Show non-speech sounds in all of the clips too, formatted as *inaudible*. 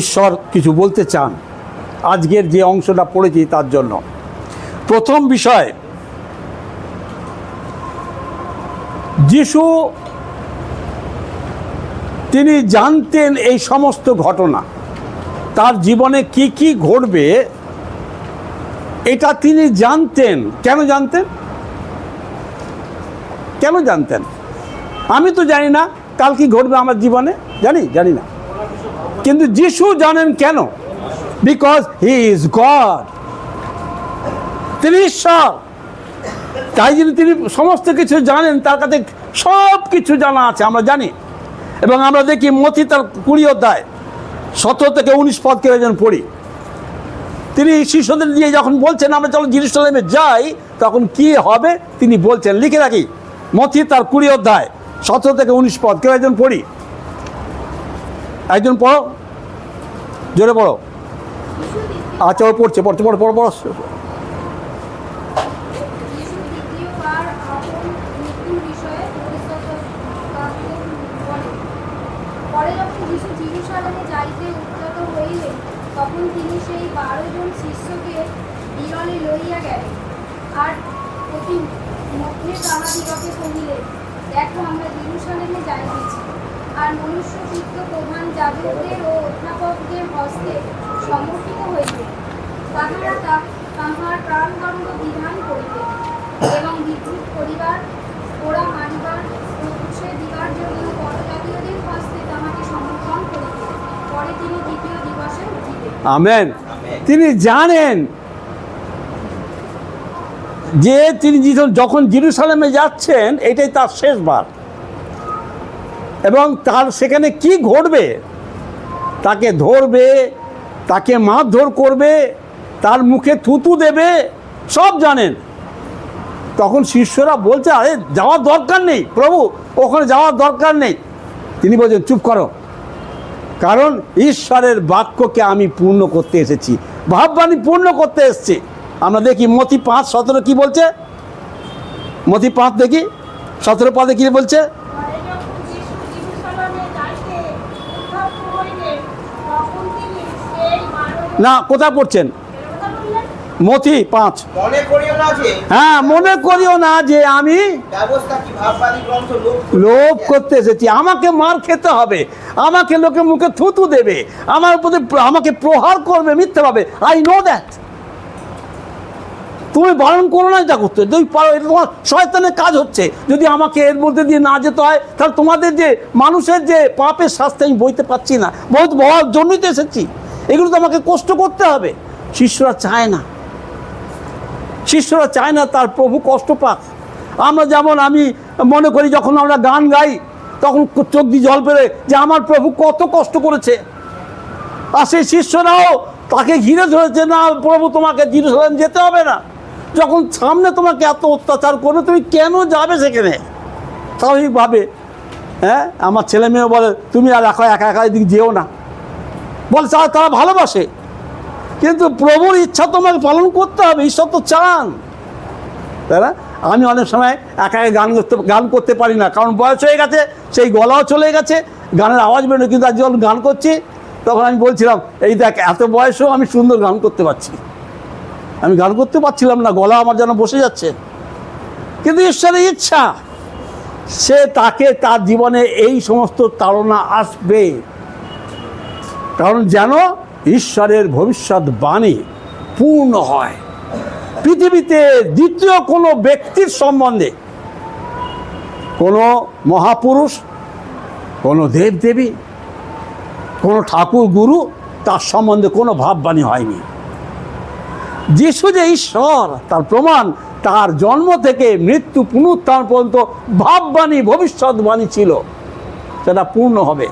ঈশ্বর কিছু বলতে চান, আজকের যে অংশটা পড়েছি তার জন্য। প্রথম বিষয়, যিশু তিনি জানতেন এই সমস্ত ঘটনা, তার জীবনে কি কি ঘটবে, এটা তিনি জানতেন। কেন জানতেন? কেন জানতেন? আমি তো জানি না, কাল কি ঘটবে আমার জীবনে? জানি জানি না। কিন্তু যিশু জানেন কেন? বিকজ হি ইজ গড তিনি ঈশ্বর। তাই জন্য তিনি সমস্ত কিছু জানেন, তার কাছে সব কিছু জানা আছে, আমরা জানি। এবং আমরা দেখি মতি তার কুড়ি অধ্যায়, সতেরো থেকে উনিশ পদ কেউ যেন পড়ি। তিনি শিশুদের দিয়ে যখন বলছেন, আমরা চলো জিরুসালামে যাই, তখন কি হবে? তিনি বলছেন, লিখে রাখি মথি তার কুড়ি অধ্যায়, সতেরো থেকে উনিশ পদ, কেউ একজন পড়ি। একজন পড়ো। জোরে পড়ো। আচ্ছা ও পড়ছে পড়ছে, পড়ো পড়ো পড়ো। পরে যখন যিশু জিরুসালেমে যাইতে উদ্যত হইলেন, তখন তিনি সেই শিষ্যকে লইয়া গেলেন। আর দেখো, আমরা জিরুসালেমে যাইতেছি। আর মনুষ্য চিত্ত প্রধান যাজকদের ও অধ্যাপকদের হস্তে সম্মুখিত হইবে। তাহারা তা- তাহার প্রাণদণ্ড বিধান করিবে এবং বিদ্যুৎ করিবার ওরা মারিবার প্রত্যুষে দিবার জন্য পরজাতীয়দের হস্তে তাহাকে সমর্পণ করিবে। পরে তিনি দ্বিতীয় দিবসে উঠিবে। আমেন। তিনি জানেন যে তিনি যখন- যখন জিরুসালামে যাচ্ছেন এটাই তার শেষবার। এবং তার সেখানে কি ঘটবে? তাকে ধরবে, তাকে মারধর করবে, তার মুখে থুতু দেবে, সব জানেন। তখন শিষ্যরা বলছে, আরে, যাওয়ার দরকার নেই, প্রভু, ওখানে যাওয়ার দরকার নেই। তিনি বলছেন, চুপ করো। কারণ ঈশ্বরের বাক্যকে আমি পূর্ণ করতে এসেছি। ভাববাণী পূর্ণ করতে এসেছি। আমরা দেখি মতি পাঁচ, সতেরো কি বলছে? মতি পাঁচ দেখি। সতেরো পদে কি বলছে পরে যখন যীশু জিরুসালেমে যাইতে উদ্ধত হইলেন, তখন তিনি সেই বারো জন- না কোথায় পড়ছেন? মতি পাঁচ। মনে করিও না হ্যাঁ মনে করিও না যে আমি লোভ করতে এসেছি? আমাকে মার খেতে হবে। আমাকে লোকে মুখে থুতু দেবে। আমার প্রতি আমাকে প্রহার করবে মিথ্যে পাবে আই নো দ্যাট তুমি বারণ করো না এটা করতে। তুমি পারো এটা তোমার শয়তানের কাজ হচ্ছে। যদি আমাকে এর মধ্যে দিয়ে না যেতে হয় তাহলে তোমাদের যে মানুষের যে পাপের শাস্তি আমি বইতে পারছি না। বহুত বড় জন্যই তো এসেছি। এগুলো তো আমাকে কষ্ট করতে হবে। শিষ্যরা চায় না। শিষ্যরা চায় না তার প্রভু কষ্ট পাক। আমরা যেমন আমি মনে করি যখন আমরা গান গাই, তখন চোখ দিয়ে জল পেরে যে আমার প্রভু কত কষ্ট করেছে। আর সেই শিষ্যরাও তাকে ঘিরে ধরেছে, না, প্রভু তোমাকে জিরুসালাম যেতে হবে না। যখন সামনে তোমাকে এত অত্যাচার করবে, তুমি কেন যাবে সেখানে? স্বাভাবিকভাবে হ্যাঁ আমার ছেলে মেয়ে বলে, তুমি আর একা একা একা এদিকে যেও না। বলে তারা তারা ভালোবাসে। কিন্তু প্রভুর ইচ্ছা তোমাকে পালন করতে হবে, ঈশ্বর তো চান। তাই না? আমি অনেক সময় একা একা গান করতে গান করতে পারি না, কারণ বয়স হয়ে গেছে, সেই গলাও চলে গেছে, গানের আওয়াজ বেরোয় কিন্তু আজ যখন গান করছি, তখন আমি বলছিলাম, এই দেখ, এত বয়সেও আমি সুন্দর গান করতে পারছি। আমি গান করতে পারছিলাম না, গলা আমার যেন বসে যাচ্ছে। কিন্তু ঈশ্বরের ইচ্ছা, সে তাকে তার জীবনে এই সমস্ত তাড়না আসবে। কারণ যেন ঈশ্বরের ভবিষ্যৎবাণী পূর্ণ হয়। পৃথিবীতে দ্বিতীয় কোনো ব্যক্তির সম্বন্ধে কোনো মহাপুরুষ, কোনো দেবদেবী, কোনো ঠাকুর গুরু তার সম্বন্ধে কোনো ভাববাণী হয়নি। যিশু যে ঈশ্বর, তার প্রমাণ, তার জন্ম থেকে মৃত্যু, পুনরুত্থান পর্যন্ত ভাববাণী, ভবিষ্যৎবাণী ছিল, সেটা পূর্ণ হবে।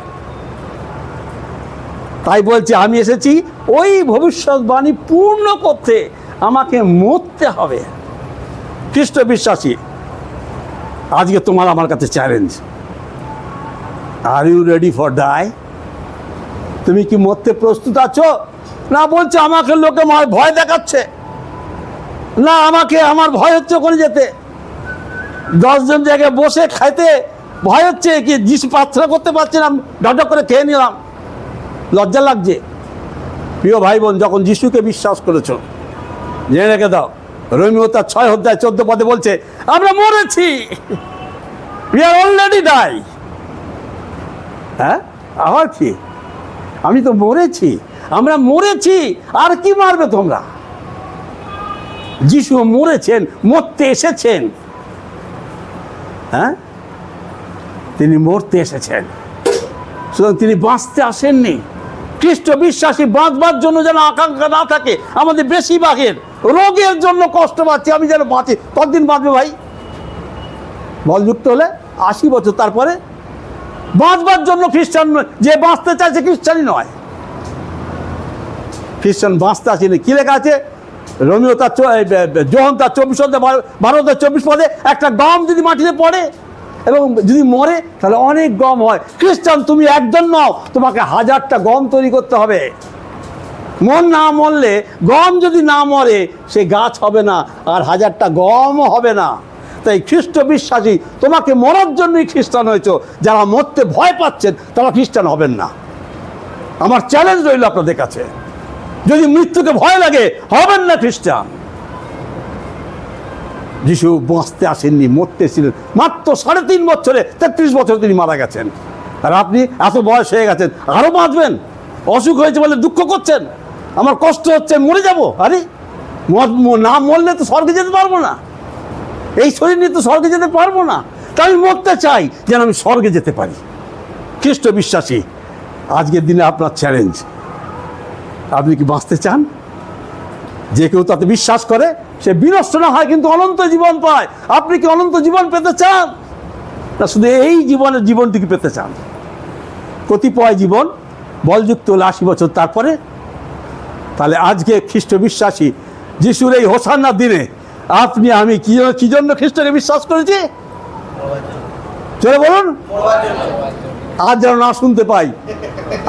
তাই বলছে, আমি এসেছি, ওই ভবিষ্যৎবাণী পূর্ণ করতে আমাকে মরতে হবে। খ্রিস্ট বিশ্বাসী, আজকে তোমার আমার কাছে challenge are you ready for die তুমি কি মরতে প্রস্তুত আছো? না বলছে, আমাকে লোকে ভয় দেখাচ্ছে। না, আমাকে আমার ভয় হচ্ছে ওখানে যেতে। দশজন জায়গায় বসে খাইতে ভয় হচ্ছে কি যিশু প্রার্থনা করতে পারছি না ঢক করে খেয়ে নিলাম। লজ্জা লাগছে। প্রিয় ভাই বোন যখন যিশুকে বিশ্বাস করেছ, জেনে রেখে দাও রোমিও তার ছয় অধ্যায় চোদ্দ পদে বলছে, আমরা মরেছি। উই আর অলরেডি ডাই হ্যাঁ? আবার কি? আমি তো মরেছি। আমরা মরেছি, আর কি মারবে তোমরা? যিশু মরেছেন, মরতে এসেছেন। হ্যাঁ? তিনি মরতে এসেছেন। সুতরাং তিনি বাঁচতে আসেননি। খ্রিস্ট বিশ্বাসী বাঁচবার জন্য যেন আকাঙ্ক্ষা না থাকে, আমাদের বেশিরভাগের রোগের জন্য কষ্ট পাচ্ছি, আমি যেন বাঁচি। কতদিন বাঁচবে ভাই? বলযুক্ত হলে, আশি বছর তারপরে। বাঁচবার জন্য খ্রিস্টান যে বাঁচতে চাইছে খ্রিস্টানই নয়। খ্রিস্টান বাঁচতে আসেনি। কি লেখা আছে? রোমিও তার যোহন তার চব্বিশ অধ্যায়, বারো- বারো তার চব্বিশ পদে, একটা গম যদি মাটিতে পড়ে এবং যদি মরে, তাহলে অনেক গম হয়। খ্রিস্টান, তুমি একজন নাও, তোমাকে হাজারটা গম তৈরি করতে হবে। মন না মরলে, গম যদি না মরে, সে গাছ হবে না, আর হাজারটা গম হবে না। তাই খ্রিস্ট বিশ্বাসী, তোমাকে মরার জন্যই খ্রিস্টান হয়েছ। যারা মরতে ভয় পাচ্ছেন, তারা খ্রিস্টান হবেন না। আমার চ্যালেঞ্জ রইল আপনাদের কাছে। যদি মৃত্যুকে ভয় লাগে, হবেন না খ্রিস্টান। যিশু বাঁচতে আসেননি, মরতে ছিলেন। মাত্র সাড়ে তিন বছরে, তেত্রিশ বছর তিনি মারা গেছেন। আর আপনি এত বয়স হয়ে গেছেন আরও বাঁচবেন। অসুখ হয়েছে বলে দুঃখ করছেন। আমার কষ্ট হচ্ছে, মরে যাব। আরে না মরলে তো স্বর্গে যেতে পারব না। এই শরীর নিয়ে তো স্বর্গে যেতে পারব না। তাই আমি মরতে চাই, যেন আমি স্বর্গে যেতে পারি। খ্রিস্ট বিশ্বাসী, আজকের দিনে আপনার চ্যালেঞ্জ আপনি কি বাঁচতে চান? যে কেউ তাতে বিশ্বাস করে সে বিনষ্ট না হয় কিন্তু অনন্ত জীবন পায়। আপনি কি অনন্ত জীবন পেতে চান? না শুধু এই জীবনের জীবনটিকে পেতে চান? কতিপয় জীবন বলযুক্ত হলে আশি বছর তারপরে? তাহলে আজকে খ্রিস্ট বিশ্বাসী যিশুর এই হোসান্নার দিনে আপনি আমি কি কি জন্য খ্রিস্টকে বিশ্বাস করেছি? চলে বলুন। আজ যেন না শুনতে পাই।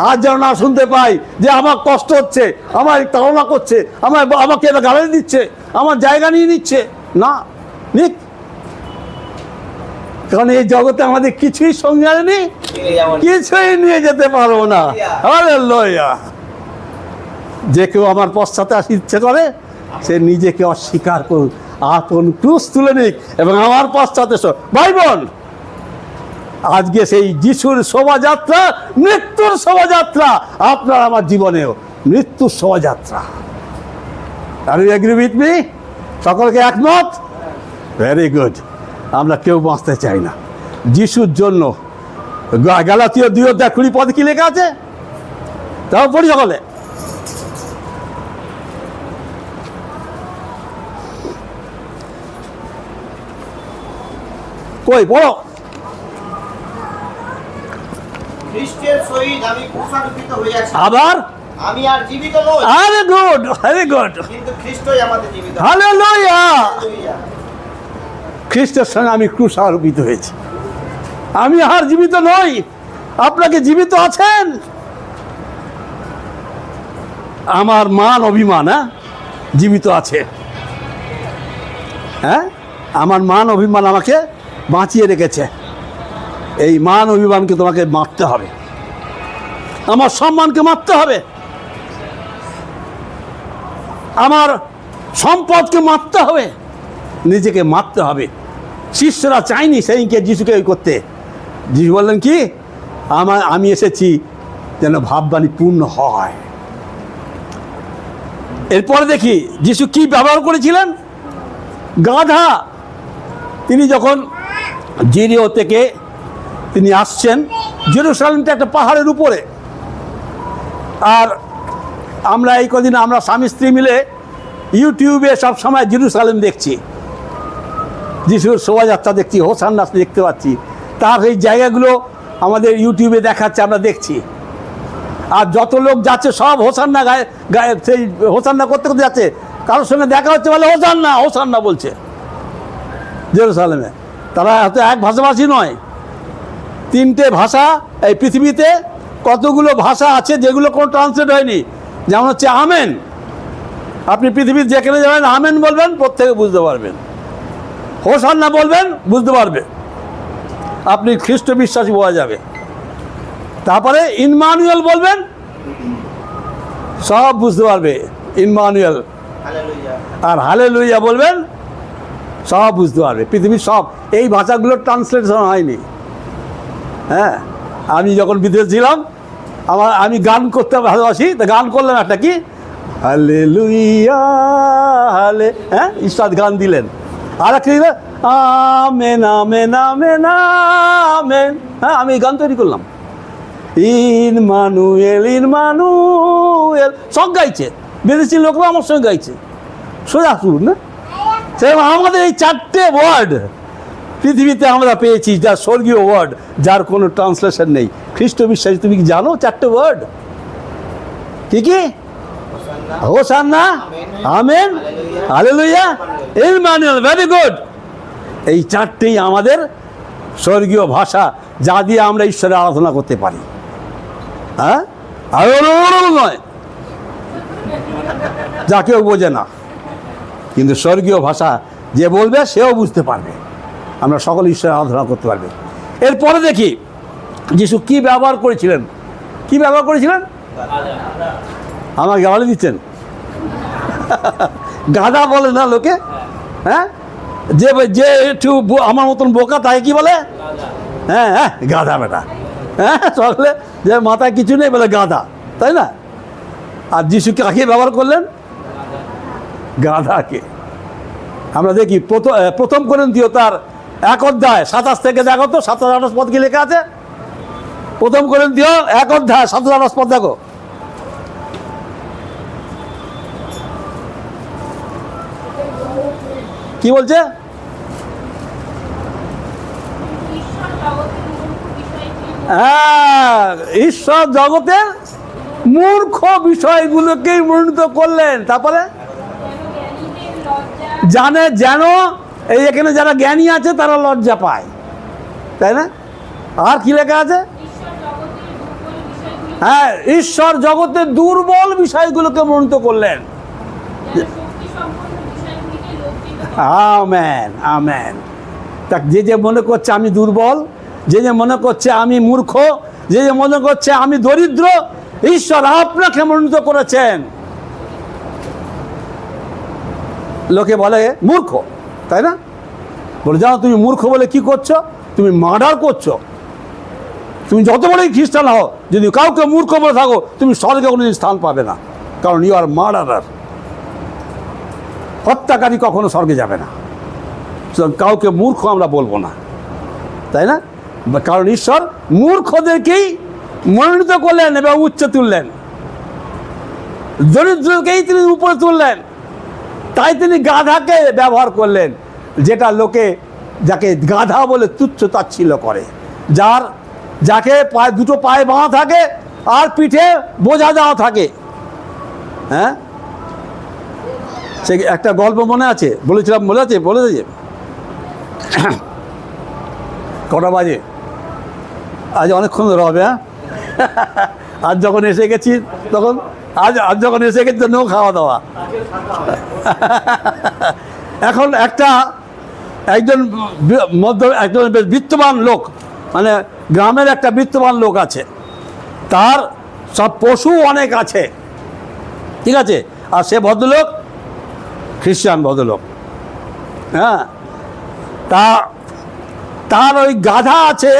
আজ যেন না শুনতে পাই যে আমার কষ্ট হচ্ছে, আমার তাড়না করছে, আমার আমাকে এটা গালি দিচ্ছে, আমার জায়গা নিয়ে নিচ্ছে। না, নিক। কারণ এই জগতে আমাদের কিছুই সঙ্গে আনেনি ফিরে যাব না। কিছুই নিয়ে যেতে পারব না। আরে লইয়া যে কেউ আমার পশ্চাতে আসতে ইচ্ছে করে, সে নিজেকে অস্বীকার করুক, আপন ক্রুশ তুলে নিক এবং আমার পশ্চাতে ভাই বোন আজকে সেই যিশুর শোভাযাত্রা, মৃত্যুর শোভাযাত্রা, আপনার আমার জীবনেও। মৃত্যুর শোভাযাত্রা। Are you agree with me সকলকে একমত? ভেরি গুড আমরা কেউ বাঁচতে চাই না। যিশুর জন্য গালাতীয় দুই অধ্যায় কুড়ি পদ কি লেখা আছে? তাও পড়ি সকলে। কই, পড়ো খ্রিস্টের সহিত আমি ক্রুশারোপিত হইয়াছি আবার? আমি আর জীবিত নই। আরে গুড ভেরি গুড। কিন্তু খ্রিস্টই আমাদের জীবিত। হালেলুয়া। খ্রিস্টের সঙ্গে আমি ক্রুশ আরোপিত হয়েছি। আমি আর জীবিত নই। আপনাকে জীবিত আছেন? আমার মান অভিমান হ্যাঁ? জীবিত আছে। হ্যাঁ? আমার মান অভিমান আমাকে বাঁচিয়ে রেখেছে। এই মান অভিমানকে তোমাকে মারতে হবে। আমার সম্মানকে মারতে হবে। আমার সম্পদকে মারতে হবে। নিজেকে মারতে হবে। শিষ্যরা চায়নি সেইকে যিশুকে ওই করতে। যিশু বললেন, কি? আমার, আমি এসেছি যেন ভাববাণী পূর্ণ হয়। এরপরে দেখি যিশু কি ব্যবহার করেছিলেন? গাধা। তিনি যখন জিরিও থেকে তিনি আসছেন। জেরুসালামটা একটা পাহাড়ের উপরে। আর আমরা এই কদিন আমরা স্বামী, স্ত্রী মিলে ইউটিউবে সব সময় জেরুসালেম দেখছি। যিশুর শোভাযাত্রা দেখছি, হোসান হোসান্নাস দেখতে পাচ্ছি। তার এই জায়গাগুলো আমাদের ইউটিউবে দেখাচ্ছে, আমরা দেখছি। আর যত লোক যাচ্ছে, সব হোসান্না গায়ে গায়ে, সেই হোসান্না করতে করতে যাচ্ছে। কারোর সঙ্গে দেখা হচ্ছে বলে হোসান্না হোসান্না বলছে। জেরুসালেমে। তারা হয়তো এক ভাষাভাষী নয়। তিনটে ভাষা এই পৃথিবীতে কতগুলো ভাষা আছে যেগুলো কোনো ট্রান্সলেট হয়নি? যেমন হচ্ছে আমেন আপনি পৃথিবীর যেখানে যাবেন আমেন বলবেন প্রত্যেকে বুঝতে পারবেন। হোসান্না বলবেন বুঝতে পারবে। আপনি খ্রিস্ট বিশ্বাসী বোঝা যাবে। তারপরে ইনমানুয়েল বলবেন সব বুঝতে পারবে। ইনমানুয়েল আর হালে লইয়া বলবেন সব বুঝতে পারবে। পৃথিবীর সব। এই ভাষাগুলোর ট্রান্সলেশন হয়নি। হ্যাঁ? আমি যখন বিদেশ ছিলাম, আমার আমি গান করতে ভালোবাসি, তা গান করলাম একটা কি? হালে হালে হ্যাঁ? ইস্তাদ গান দিলেন। আর একটা দিলেন আমেন আমেন আমেন আমেন। হ্যাঁ আমি গান তৈরি করলাম। Emmanuel Emmanuel. সব গাইছে। বিদেশি লোকরা আমার সঙ্গে গাইছে। সোজা সুর না? সেরকম আমাদের এই চারটে ওয়ার্ড পৃথিবীতে আমরা পেয়েছি যা স্বর্গীয় ওয়ার্ড যার কোনো ট্রান্সলেশন নেই। খ্রিস্ট বিশ্বাসী তুমি কি জানো চারটে ওয়ার্ড কি কি? Hosanna. Amen. Hallelujah Emmanuel very good এই চারটেই আমাদের স্বর্গীয় ভাষা যা দিয়ে আমরা ঈশ্বরের আরাধনা করতে পারি। হ্যাঁ? আর নয়। যা কেউ বোঝে না। কিন্তু স্বর্গীয় ভাষা যে বলবে সেও বুঝতে পারবে। আমরা সকল ঈশ্বরের আরাধনা করতে পারবে। এরপরে দেখি, যিশু কি ব্যবহার করেছিলেন? কি ব্যবহার করেছিলেন? আমাকে গালি দিচ্ছেন। *laughs* গাধা বলে না লোকে? হ্যাঁ? যে যে একটু আমার মতন বোকা তাই কি বলে? হ্যাঁ হ্যাঁ গাধা বেটা। হ্যাঁ সকলে যে মাথায় কিছু নেই বলে গাধা, তাই না? আর যিশু কাকে ব্যবহার করলেন? গাধাকে। আমরা দেখি প্রথম প্রথম করেন দিও তার এক অধ্যায়, সাতাশ থেকে দেখো তো, সাতাশ আঠাশ পদ কি লেখা আছে? প্রথম করেন দিও এক অধ্যায়, সাতাশ আঠাশ পদ দেখো। কি বলছে? হ্যাঁ ঈশ্বর জগতের মূর্খ বিষয়গুলোকেই মনোনীত করলেন। তারপরে? জানে যেন এই এখানে যারা জ্ঞানী আছে, তারা লজ্জা পায়। তাই না? আর কি লেখা আছে? হ্যাঁ ঈশ্বর জগতের দুর্বল বিষয়গুলোকে মনোনীত করলেন। Amen amen. তা যে যে মনে করছে আমি দুর্বল, যে যে মনে করছে আমি মূর্খ, যে যে মনে করছে আমি দরিদ্র, ঈশ্বর আপনাকে মনোনীত করেছেন। লোকে বলে, মূর্খ। তাই না? বলে জানো তুমি মূর্খ বলে কি করছ? তুমি মার্ডার করছ। তুমি যত বড়ই খ্রিস্টান হও, যদি কাউকে মূর্খ বলে থাকো, তুমি স্বর্গে কোনো স্থান পাবে না। কারণ ইউ আর মার্ডারার হত্যাকারী কখনো স্বর্গে যাবে না। সুতরাং কাউকে মূর্খ আমরা বলব না। তাই না? কারণ ঈশ্বর মূর্খদেরকেই মনোনীত করলেন এবং উচ্চ তুললেন। দরিদ্রকেই তিনি উপরে তুললেন। তাই তিনি গাধাকে ব্যবহার করলেন, যেটা লোকে যাকে গাধা বলে তুচ্ছ তাচ্ছিল্য করে। যার, যাকে পায়ে, দুটো পায়ে বাঁধা থাকে আর পিঠে বোঝা দেওয়া থাকে। হ্যাঁ? সে একটা গল্প মনে আছে? বলেছিলাম, মনে আছে? বলেছে যে কটা বাজে? আজ অনেকক্ষণ হবে হ্যাঁ? *laughs* আজ যখন এসে গেছি, তখন আজ আজ যখন এসে গেছি নো খাওয়া দাওয়া। এখন একটা একজন মধ্য একজন বেশ বিত্তবান লোক মানে গ্রামের একটা বিত্তবান লোক আছে। তার সব পশু অনেক আছে। ঠিক আছে? আর সে ভদ্রলোক খ্রিস্টান ভদ্রলোক। হ্যাঁ? তা, তার ওই গাধা আছে,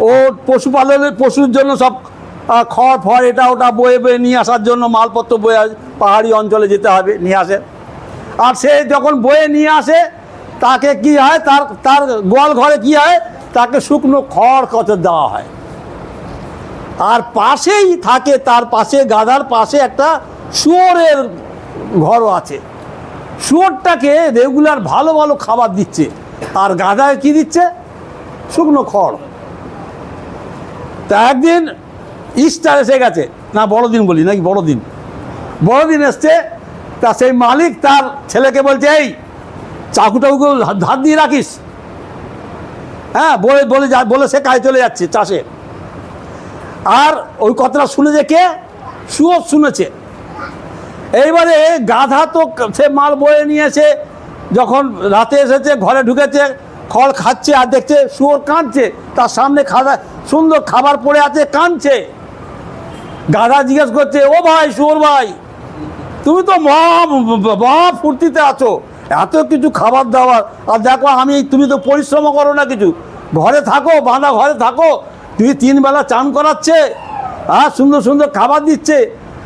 ও পশুপালনের, পশুর জন্য সব খড়, ফড়, এটা ওটা বয়ে বয়ে নিয়ে আসার জন্য মালপত্র বয়ে পাহাড়ি অঞ্চলে যেতে হবে, নিয়ে আসে। আর সে যখন বয়ে নিয়ে আসে, তাকে কি হয়, তার তার গোয়াল ঘরে কি হয়, তাকে শুকনো খড় কচর দেওয়া হয়। আর পাশেই থাকে, তার পাশে, গাধার পাশে একটা শুয়োরের ঘরও আছে। শুয়োরটাকে রেগুলার ভালো ভালো খাবার দিচ্ছে। আর গাধায় কি দিচ্ছে? শুকনো খড়। তা একদিন ইস্টার এসে গেছে। না, বড়দিন বলি, নাকি বড়দিন? বড়দিন এসছে, তা সেই মালিক তার ছেলেকে বলছে, এই চাকু টাকুকে ধার দিয়ে রাখিস। হ্যাঁ বলে বলে যা বলে সে কাজে চলে যাচ্ছে চাষে। আর ওই কথাটা শুনেছে কে? শুয়োর শুনেছে। এইবারে গাধা তো সে মাল বয়ে নিয়েছে যখন রাতে এসেছে, ঘরে ঢুকেছে, খড় খাচ্ছে আর দেখছে শুয়োর কাঁদছে। তার সামনে খাদা সুন্দর খাবার পড়ে আছে, কাঁদছে। গাধা জিজ্ঞেস করছে, ও ভাই, শুয়োর ভাই, তুমি তো মহা মহা ফুর্তিতে আছো। এত কিছু খাবার দাবার, আর দেখো আমি, তুমি তো পরিশ্রম করো না কিছু। ঘরে থাকো, বাঁধা ঘরে থাকো, তুমি তিন বেলা চান করাচ্ছে হ্যাঁ সুন্দর সুন্দর খাবার দিচ্ছে।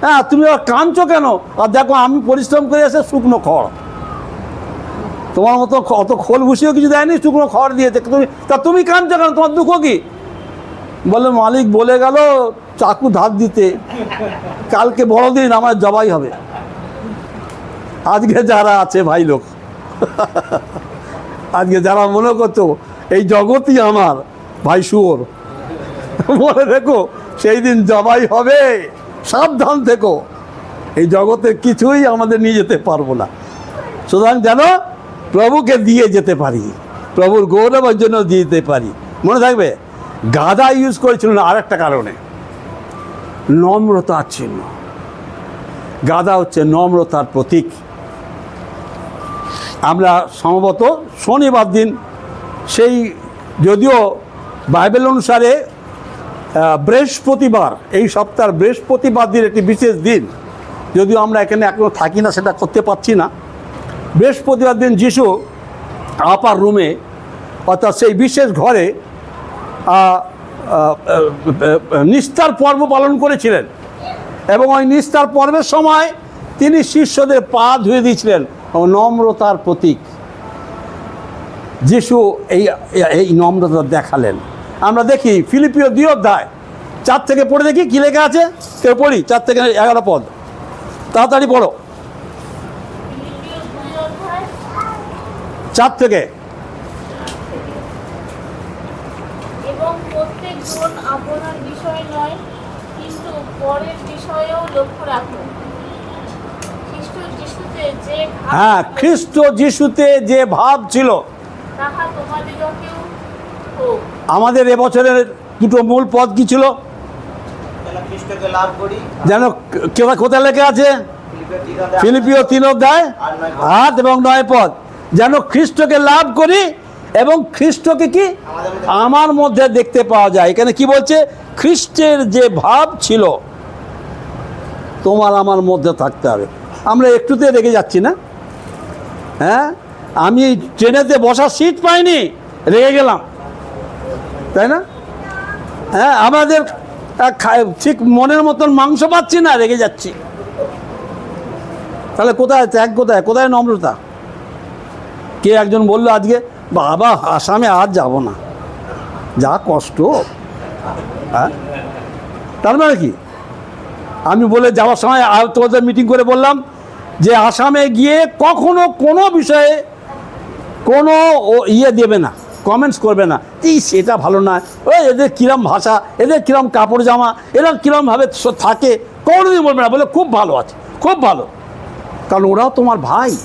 হ্যাঁ তুমি আর কাঁদছো কেন? আর দেখো আমি পরিশ্রম করে এসে শুকনো খড়। তোমার মতো অত খোল ভুষিও কিছু দেয়নি, শুকনো খড় দিয়েছে। তুমি, তা তুমি কাঁদছো কেন? তোমার দুঃখ কি? বলে, মালিক বলে গেল চাকু ধার দিতে। কালকে বড়দিন, আমার জবাই হবে। আজকে যারা আছে ভাই লোক, *laughs* আজকে যারা মনে করছ এই জগতই আমার, ভাই শুয়োর। মনে দেখো, সেই দিন জবাই হবে, সাবধান থেকো। এই জগতের কিছুই আমাদের নিয়ে যেতে পারব না। সুতরাং যেন প্রভুকে দিয়ে যেতে পারি, প্রভুর গৌরবের জন্য দিয়ে যেতে পারি। মনে থাকবে? গাদা ইউজ করেছিল না আরেকটা কারণে। নম্রতার চিহ্ন। গাদা হচ্ছে নম্রতার প্রতীক। আমরা সম্ভবত শনিবার দিন সেই যদিও বাইবেল অনুসারে বৃহস্পতিবার, এই সপ্তাহের বৃহস্পতিবার দিন একটি বিশেষ দিন। যদিও আমরা এখানে এখনও থাকি না, সেটা করতে পারছি না। বৃহস্পতিবার দিন যিশু আপার রুমে, অর্থাৎ সেই বিশেষ ঘরে নিস্তার পর্ব পালন করেছিলেন। এবং ওই নিস্তার পর্বের সময় তিনি শিষ্যদের পা ধুয়ে দিয়েছিলেন নম্রতার প্রতীক। যিশু এই এই নম্রতা দেখালেন। আমরা দেখি ফিলিপিও দুই অধ্যায়, চার থেকে পড়ে দেখি, কী লেখা আছে? কেউ পড়ি? চার থেকে এগারো পদ। তাড়াতাড়ি পড়ো। চার থেকে এবং প্রত্যেক জন আপনার বিষয় নয় কিন্তু পরের বিষয়েও লক্ষ্য রাখুন। খ্রিস্ট যিশুতে যে ভাব হ্যাঁ খ্রিস্ট যিশুতে যে ভাব ছিল আমাদের এবছরের দুটো মূল পদ কি ছিল? যেন খ্রিস্টকে লাভ করি। যেন কেবা কোথায় লেখা আছে? ফিলিপিও তিন অধ্যায়। আট এবং নয় পদ। যেন খ্রিস্টকে লাভ করি এবং খ্রিস্টকে কি আমার মধ্যে দেখতে পাওয়া যায়। এখানে কি বলছে? খ্রিস্টের যে ভাব ছিল, তোমার আমার মধ্যে থাকতে হবে। আমরা একটুতে রেগে যাচ্ছি না? হ্যাঁ? আমি ট্রেনেতে বসার সিট পাইনি, রেগে গেলাম। তাই না? হ্যাঁ আমাদের ঠিক মনের মতন মাংস পাচ্ছি না, রেগে যাচ্ছি। তাহলে কোথায় ত্যাগ কোথায়? কোথায় নম্রতা? কে একজন বলল আজকে? বাবা, আসামে আর যাব না। যা কষ্ট। হ্যাঁ? তার মানে কি? আমি বলে যাওয়ার সময় আর তোমাদের মিটিং করে বললাম যে আসামে গিয়ে কখনো কোনো বিষয়ে কোনো ও ইয়ে দেবে না কমেন্টস করবে না। এই সেটা ভালো না। ওই এদের কিরম ভাষা, এদের কিরম কাপড় জামা, এরা কিরমভাবে থাকে, কোনোদিন বলবে না। বলে খুব ভালো আছে, খুব ভালো। কারণ ওরাও তোমার ভাই।